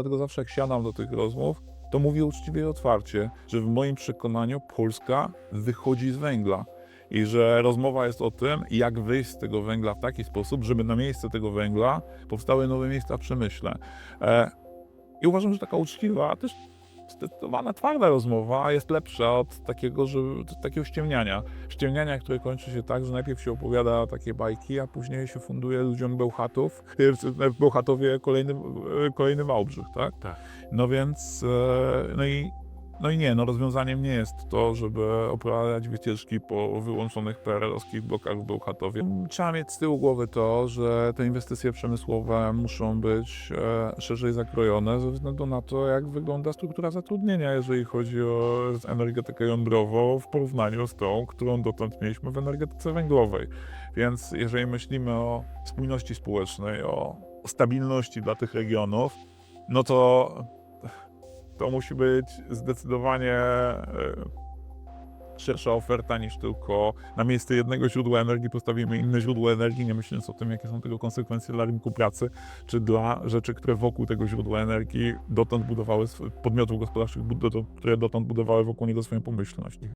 Dlatego zawsze jak siadam do tych rozmów, to mówię uczciwie i otwarcie, że w moim przekonaniu Polska wychodzi z węgla. I że rozmowa jest o tym, jak wyjść z tego węgla w taki sposób, żeby na miejsce tego węgla powstały nowe miejsca w przemyśle. E, I uważam, że taka uczciwa, też zdecydowana, twarda rozmowa jest lepsza od takiego, że, takiego ściemniania. Ściemniania, które kończy się tak, że najpierw się opowiada takie bajki, a później się funduje ludziom Bełchatów, w Bełchatowie kolejny, kolejny Wałbrzych, tak? Tak. No więc, e, no i, no i nie, no rozwiązaniem nie jest to, żeby oprawiać wycieczki po wyłączonych PRL-owskich blokach w Bełchatowie. Trzeba mieć z tyłu głowy to, że te inwestycje przemysłowe muszą być e, szerzej zakrojone ze względu na to, jak wygląda struktura zatrudnienia, jeżeli chodzi o energetykę jądrową w porównaniu z tą, którą dotąd mieliśmy w energetyce węglowej. Więc jeżeli myślimy o spójności społecznej, o stabilności dla tych regionów, no to to musi być zdecydowanie e, szersza oferta niż tylko na miejsce jednego źródła energii postawimy inne źródło energii, nie myśląc o tym, jakie są tego konsekwencje dla rynku pracy, czy dla rzeczy, które wokół tego źródła energii dotąd budowały, podmiotów gospodarczych, które dotąd budowały wokół niego swoją pomyślność.